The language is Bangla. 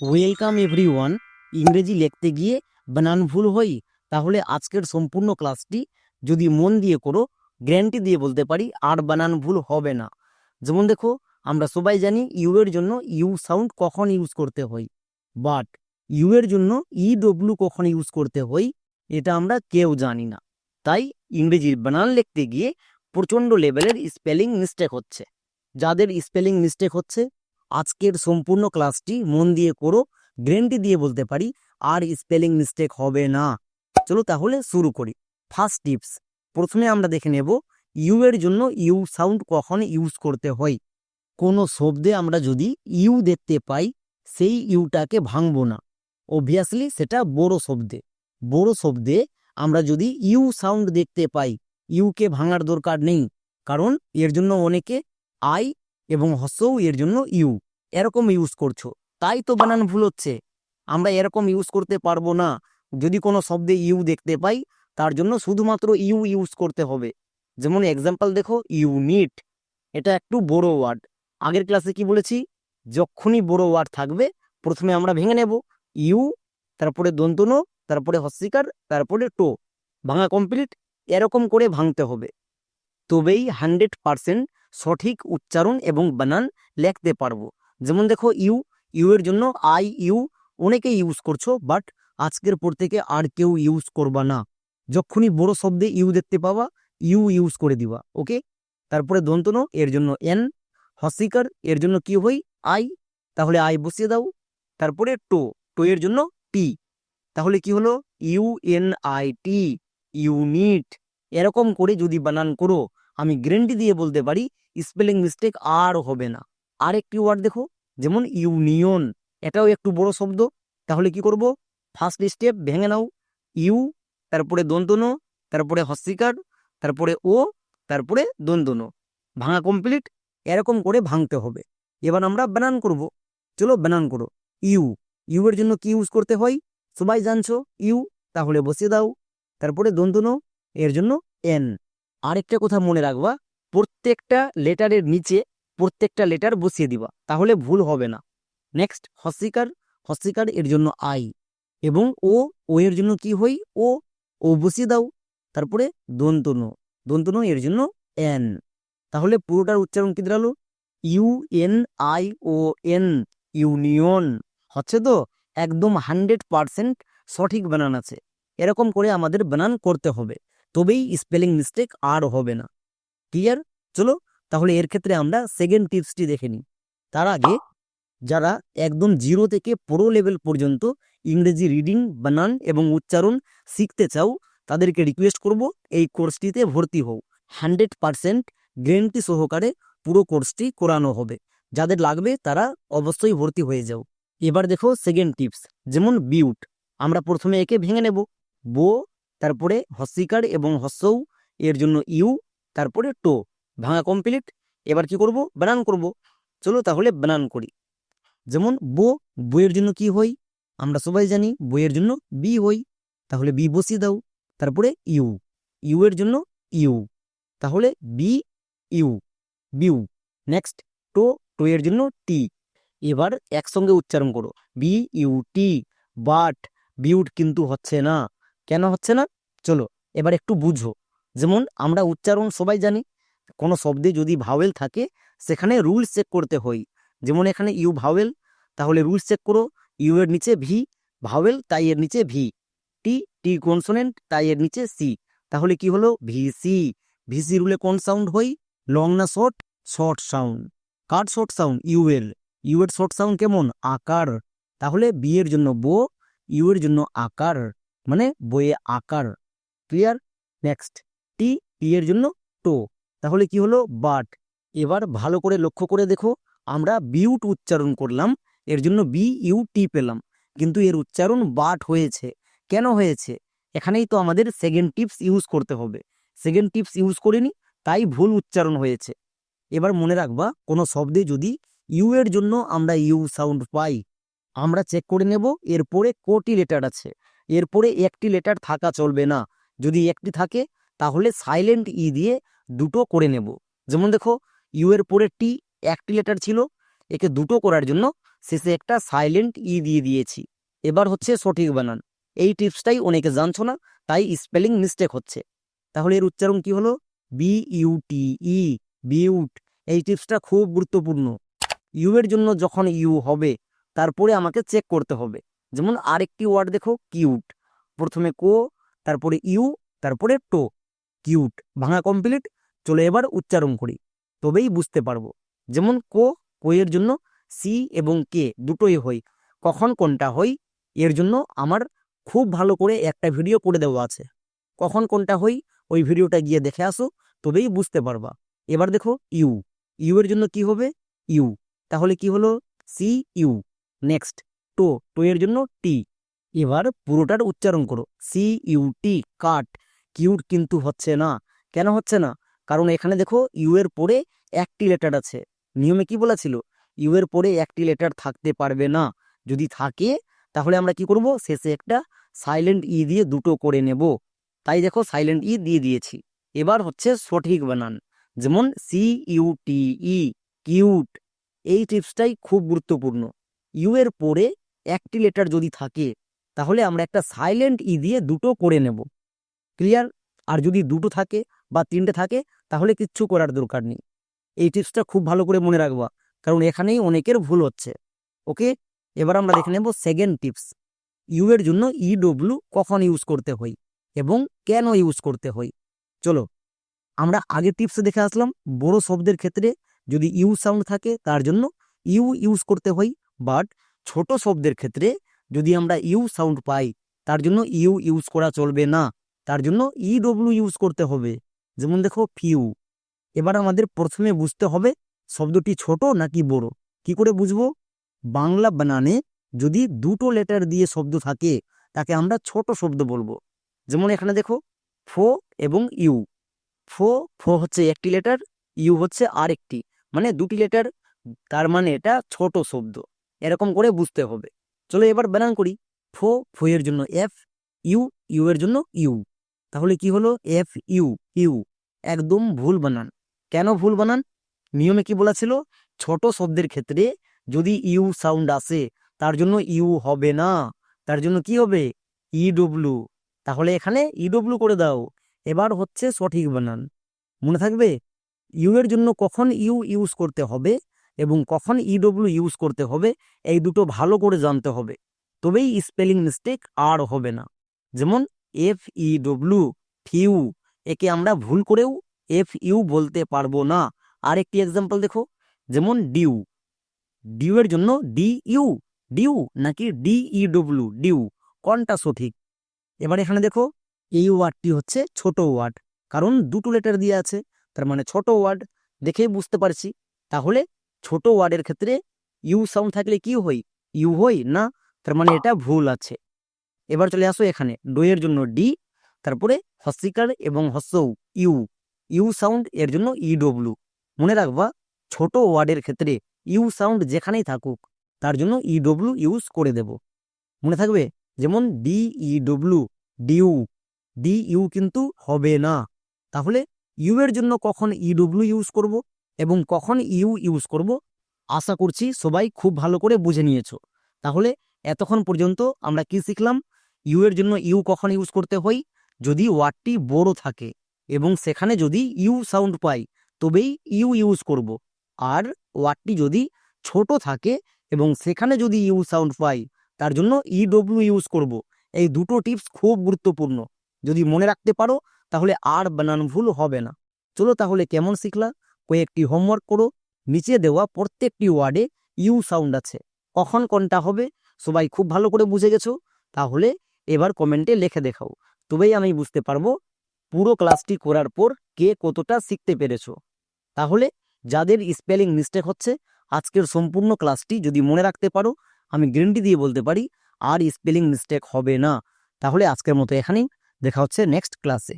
ওয়েলকাম এভরিওয়ান ইংরেজি লিখতে গিয়ে বানান ভুল হই, তাহলে আজকের সম্পূর্ণ ক্লাসটি যদি মন দিয়ে করো, গ্যারান্টি দিয়ে বলতে পারি আর বানান ভুল হবে না। যেমন দেখো, আমরা সবাই জানি ইউ এর জন্য ইউ সাউন্ড কখন ইউজ করতে হয়, বাট ইউ এর জন্য ই ডব্লু কখন ইউজ করতে হয়, এটা আমরা কেউ জানি না। তাই ইংরেজির বানান লিখতে গিয়ে প্রচণ্ড লেভেলের স্পেলিং মিস্টেক হচ্ছে। যাদের স্পেলিং মিস্টেক হচ্ছে আজকের সম্পূর্ণ ক্লাসটি মন দিয়ে করো গ্যারেন্টি দিয়ে বলতে পারি, আর স্পেলিং মিস্টেক হবে না। চলো তাহলে শুরু করি। ফার্স্ট টিপস প্রথমে আমরা দেখে নেব ইউ এর জন্য ইউ সাউন্ড কখন ইউজ করতে হয়। কোনো শব্দে আমরা যদি ইউ দেখতে পাই, সেই ইউটাকে ভাঙবো না। অবভিয়াসলি সেটা বড় শব্দে। বড় শব্দে আমরা যদি ইউ সাউন্ড দেখতে পাই ইউকে ভাঙার দরকার নেই। কারণ এর জন্য অনেকে আই এবং হসও এর জন্য ইউ। এরকম ইউজ করছ। তাই তো বানান ভুল হচ্ছে। আমরা এরকম ইউজ করতে পারব না। যদি কোনো শব্দে ইউ দেখতে পাই, তার জন্য শুধুমাত্র ইউ ইউজ করতে হবে। যেমন এক্সাম্পল দেখো ইউনিট এটা একটু বড় ওয়ার্ড আগের ক্লাসে কি বলেছি? যখনই বড় ওয়ার্ড থাকবে, প্রথমে আমরা ভেঙে নেব। ইউ, তারপরে দন্তন, তারপরে হস্যিকার তারপরে টো। ভাঙা কমপ্লিট এরকম করে ভাঙতে হবে। তবেই হান্ড্রেড পারসেন্ট সঠিক উচ্চারণ এবং বানান লিখতে পারব। যেমন দেখো, ইউ ইউ এর জন্য আই, ইউ অনেকে ইউজ করছ বাট আজকের পর থেকে আর কেউ ইউজ করবা না। যখনই বড় শব্দে ইউ দেখতে পাবা, ইউ ইউজ করে দিবা ওকে তারপরে দন্তন, এর জন্য এন। হসিকার, এর জন্য কি হই? আই। তাহলে আই বসিয়ে দাও। তারপরে টো টো এর জন্য টি। তাহলে কি হলো? U N I T unit এরকম করে যদি বানান করো, আমি গ্যারেন্টি দিয়ে বলতে পারি স্পেলিং মিস্টেক আর হবে না। আর একটি ওয়ার্ড দেখো, যেমন ইউনিয়ন এটাও একটু বড় শব্দ। তাহলে কি করব? ফার্স্ট স্টেপ ভেঙে নাও। ইউ, তারপরে দন্তন, তারপরে হস্যিকার তারপরে ও, তারপরে দন্তন। ভাঙা কমপ্লিট এরকম করে ভাঙতে হবে। এবার আমরা বানান করব। চলো বানান করো। ইউ ইউ এর জন্য কি ইউজ করতে হয়? সবাই জানছো? ইউ, তাহলে বসিয়ে দাও। তারপরে দন্তন, এর জন্য এন। আরেকটা কথা মনে রাখবা প্রত্যেকটা লেটারের নিচে প্রত্যেকটা লেটার বসিয়ে দিবা, তাহলে ভুল হবে না। নেক্সট হস্যিকার হস্যিকার এর জন্য আই এবং ও ও এর জন্য কি হই? ও ও বসিয়ে দাও। তারপরে দন্তন দন্তন এর জন্য এন। তাহলে পুরোটার উচ্চারণ কি দাঁড়াল? U N I O N, union. হচ্ছে তো? একদম হান্ড্রেড পারসেন্ট সঠিক বানান আছে। এরকম করে আমাদের বানান করতে হবে। তবেই স্পেলিং মিস্টেক আর হবে না। ক্লিয়ার? চলো তাহলে এর ক্ষেত্রে আমরা সেকেন্ড টিপসটি দেখে নিই। তার আগে যারা একদম জিরো থেকে প্রো লেভেল পর্যন্ত ইংরেজি রিডিং বানান এবং উচ্চারণ শিখতে চাও, তাদেরকে রিকোয়েস্ট করব এই কোর্সটিতে ভর্তি হও। হান্ড্রেড পারসেন্ট গ্যারেন্টি সহকারে পুরো কোর্সটি করানো হবে। যাদের লাগবে তারা অবশ্যই ভর্তি হয়ে যাও। এবার দেখো সেকেন্ড টিপস যেমন বিউট আমরা প্রথমে একে ভেঙে নেব। বো তারপরে হস্যিকার এবং হস্যৌ এর জন্য ইউ তারপরে টো ভাঙা কমপ্লিট এবার কি করব? বানান করব। চলো তাহলে বানান করি। যেমন বো, বইয়ের জন্য কি হই আমরা সবাই জানি বইয়ের জন্য বি হই তাহলে বি বসিয়ে দাও। তারপরে ইউ। ইউ এর জন্য ইউ। তাহলে বি, ইউ। বিউ। নেক্সট টো। টো এর জন্য টি। এবার একসঙ্গে উচ্চারণ করো। B, U, T. বাট, বিউট কিন্তু হচ্ছে না। কেন হচ্ছে না? চলো, এবার একটু বুঝো। যেমন আমরা উচ্চারণ সবাই জানি। কোনো শব্দে যদি ভাওয়েল থাকে, সেখানে রুলস চেক করতে হয়। যেমন এখানে ইউ ভাওয়েল তাহলে রুলস চেক করো। ইউ এর নিচে ভি ভাওয়েল তাই এর নিচে ভি টি টি কনসোনেন্ট তাই এর নিচে সি তাহলে কি হলো? ভিসি ভিসি রুলে কোন সাউন্ড হই লং না শর্ট শর্ট সাউন্ড কার শর্ট সাউন্ড ইউ এর। ইউ এর শর্ট সাউন্ড কেমন? আকার। তাহলে বি এর জন্য বো ইউ এর জন্য আকার। মানে বইয়ে আকার। ক্লিয়ার নেক্সট টি টি এর জন্য টো তাহলে কি হলো? বাট এবার ভালো করে লক্ষ্য করে দেখো, আমরা বিউট উচ্চারণ করলাম, এর জন্য বি ইউ টি পেলাম। কিন্তু এর উচ্চারণ বাট হয়েছে। কেন হয়েছে? এখানেই তো আমাদের সেকেন্ড টিপস ইউজ করতে হবে। সেকেন্ড টিপস ইউজ করিনি, তাই ভুল উচ্চারণ হয়েছে। এবার মনে রাখবা, কোনো শব্দে যদি ইউ এর জন্য আমরা ইউ সাউন্ড পাই, আমরা চেক করে নেব, এরপরে কোটি লেটার আছে। এরপরে একটি লেটার থাকা চলবে না। যদি একটি থাকে, তাহলে সাইলেন্ট ই দিয়ে দুটো করে নেব। যেমন দেখো ইউ এর পরে টি একটি লেটার ছিল, একে দুটো করার জন্য শেষে একটা সাইলেন্ট ই দিয়ে দিয়েছি। এবার হচ্ছে সঠিক বানান। এই টিপসটাই অনেকে জানছো না, তাই স্পেলিং মিস্টেক হচ্ছে। তাহলে এর উচ্চারণ কি হলো? বি টি ই বিউট এই টিপসটা খুব গুরুত্বপূর্ণ। ইউ এর জন্য যখন ইউ হবে, তারপরে আমাকে চেক করতে হবে। যেমন আরেকটি ওয়ার্ড দেখো কিউট প্রথমে কো, তারপরে ইউ, তারপরে টো। কিউট ভাঙা কমপ্লিট চলে এবার উচ্চারণ করি। তবেই বুঝতে পারব। যেমন কো, কোয়ের জন্য সি এবং কে দুটোই হই। কখন কোনটা হই, এর জন্য আমার খুব ভালো করে একটা ভিডিও করে দেওয়া আছে। কখন কোনটা হই, ওই ভিডিওটা গিয়ে দেখে আসো, তবেই বুঝতে পারবা। এবার দেখো ইউ। ইউ এর জন্য কি হবে? ইউ। তাহলে কি হলো? C, U. নেক্সট। টো। টো এর জন্য টি। এবার পুরোটার উচ্চারণ করো। C, U, T. Cut. Cute কিন্তু হচ্ছে না। কেন হচ্ছে না? কারণ এখানে দেখো ইউ এর পরে একটি লেটার আছে। নিয়মে কি বলেছিল? ইউ এর পরে একটি লেটার থাকতে পারবে না। যদি থাকে, তাহলে আমরা কি করব? শেষে একটা সাইলেন্ট ই দিয়ে দুটো করে নেব। তাই দেখো সাইলেন্ট ই দিয়ে দিয়েছি। এবার হচ্ছে সঠিক বানান। যেমন সি ই কিউট এই টিপসটাই খুব গুরুত্বপূর্ণ। ইউ এর পরে একটি লেটার যদি থাকে, তাহলে আমরা একটা সাইলেন্ট ই দিয়ে দুটো করে নেব। ক্লিয়ার আর যদি দুটো থাকে বা তিনটে থাকে, তাহলে কিচ্ছু করার দরকার নেই। এই টিপসটা খুব ভালো করে মনে রাখবা, কারণ এখানেই অনেকের ভুল হচ্ছে। ওকে? এবার আমরা দেখে নেব সেকেন্ড টিপস ইউ এর জন্য ই ডব্লু কখন ইউজ করতে হয় এবং কেন ইউজ করতে হয়। চলো, আমরা আগে টিপসে দেখে আসলাম, বড় শব্দের ক্ষেত্রে যদি ইউ সাউন্ড থাকে, তার জন্য ইউ ইউজ করতে হয় বাট ছোট শব্দের ক্ষেত্রে যদি আমরা ইউ সাউন্ড পাই, তার জন্য ইউ ইউজ করা চলবে না। তার জন্য ই ডব্লু ইউজ করতে হবে। যেমন দেখো ফিউ এবার আমাদের প্রথমে বুঝতে হবে শব্দটি ছোট নাকি বড়। কি করে বুঝব? বাংলা বানানে যদি দুটো লেটার দিয়ে শব্দ থাকে, তাকে আমরা ছোট শব্দ বলব। যেমন এখানে দেখো, ফো এবং ইউ। ফো ফো হচ্ছে একটি লেটার ইউ হচ্ছে আর একটি মানে দুটি লেটার তার মানে এটা ছোট শব্দ। এরকম করে বুঝতে হবে। চলো এবার বানান করি। ফো ফো এর জন্য এফ ইউ ইউ এর জন্য ইউ। তাহলে কি হলো? এফ ইউ ইউ একদম ভুল বানান। কেন ভুল বানান? নিয়মে কি বলা ছিল ছোট শব্দের ক্ষেত্রে যদি ইউ সাউন্ড আসে, তার জন্য ইউ হবে না। তার জন্য কি হবে? ই ডব্লু তাহলে এখানে ই ডব্লু করে দাও। এবার হচ্ছে সঠিক বানান। মনে থাকবে? ইউ এর জন্য কখন ইউ ইউজ করতে হবে এবং কখন ই ডব্লু ইউজ করতে হবে, এই দুটো ভালো করে জানতে হবে। তবেই স্পেলিং মিস্টেক আর হবে না। যেমন এফ ই ডব্লু ফিউ একে আমরা ভুল করেও এফ ইউ বলতে পারব না। আর একটি এক্সাম্পল দেখো, যেমন ডিউ ডিউ এর জন্য ডি ইউ ডিউ নাকি ডি ই ডব্লু ডিউ কোনটা সঠিক? এবার এখানে দেখো, এই ওয়ার্ডটি হচ্ছে ছোট ওয়ার্ড, কারণ দুটো লেটার দিয়ে আছে, তার মানে ছোট ওয়ার্ড দেখেই বুঝতে পারছি। তাহলে ছোট ওয়ার্ডের ক্ষেত্রে ইউ সাউন্ড থাকলে কি হই? ইউ হই না, তার মানে এটা ভুল আছে। এবার চলে আসো এখানে। ডোয়ের জন্য ডি, তারপরে হস্যিকার এবং হস্যৌ ইউ। ইউ সাউন্ড এর জন্য ই ডব্লু মনে রাখবা, ছোট ওয়ার্ডের ক্ষেত্রে ইউ সাউন্ড যেখানেই থাকুক, তার জন্য ই ডব্লু ইউজ করে দেব। মনে থাকবে, যেমন D E W dew D U কিন্তু হবে না। তাহলে ইউ এর জন্য কখন ই ডব্লু ইউজ করব এবং কখন ইউ ইউজ করব, আশা করছি সবাই খুব ভালো করে বুঝে নিয়েছো। তাহলে এতক্ষণ পর্যন্ত আমরা কি শিখলাম? ইউ এর জন্য ইউ কখন ইউজ করতে হয়? যদি ওয়ার্ডটি বড় থাকে এবং সেখানে যদি ইউ সাউন্ড পাই, তবেই ইউ ইউজ করব। আর ওয়ার্ডটি যদি ছোট থাকে এবং সেখানে যদি ইউ সাউন্ড পাই, তার জন্য ই ডব্লিউ ইউজ করব। এই দুটো টিপস খুব গুরুত্বপূর্ণ। যদি মনে রাখতে পারো, তাহলে আর বানান ভুল হবে না। চলো তাহলে কেমন শিখলা? কয়েকটি হোমওয়ার্ক করো। নিচে দেওয়া প্রত্যেকটি ওয়ার্ডে ইউ সাউন্ড আছে। কখন কোনটা হবে? সবাই খুব ভালো করে বুঝে গেছো? তাহলে এবার কমেন্টে লিখে দেখাও। তবেই আমি বুঝতে পারব পুরো ক্লাসটি করার পর কে কতটা শিখতে পেরেছ। তাহলে যাদের স্পেলিং মিস্টেক হচ্ছে, আজকের সম্পূর্ণ ক্লাসটি যদি মনে রাখতে পারো, আমি গ্যারেন্টি দিয়ে বলতে পারি আর স্পেলিং মিস্টেক হবে না। তাহলে আজকের মতো এখানেই, দেখা হচ্ছে নেক্সট ক্লাসে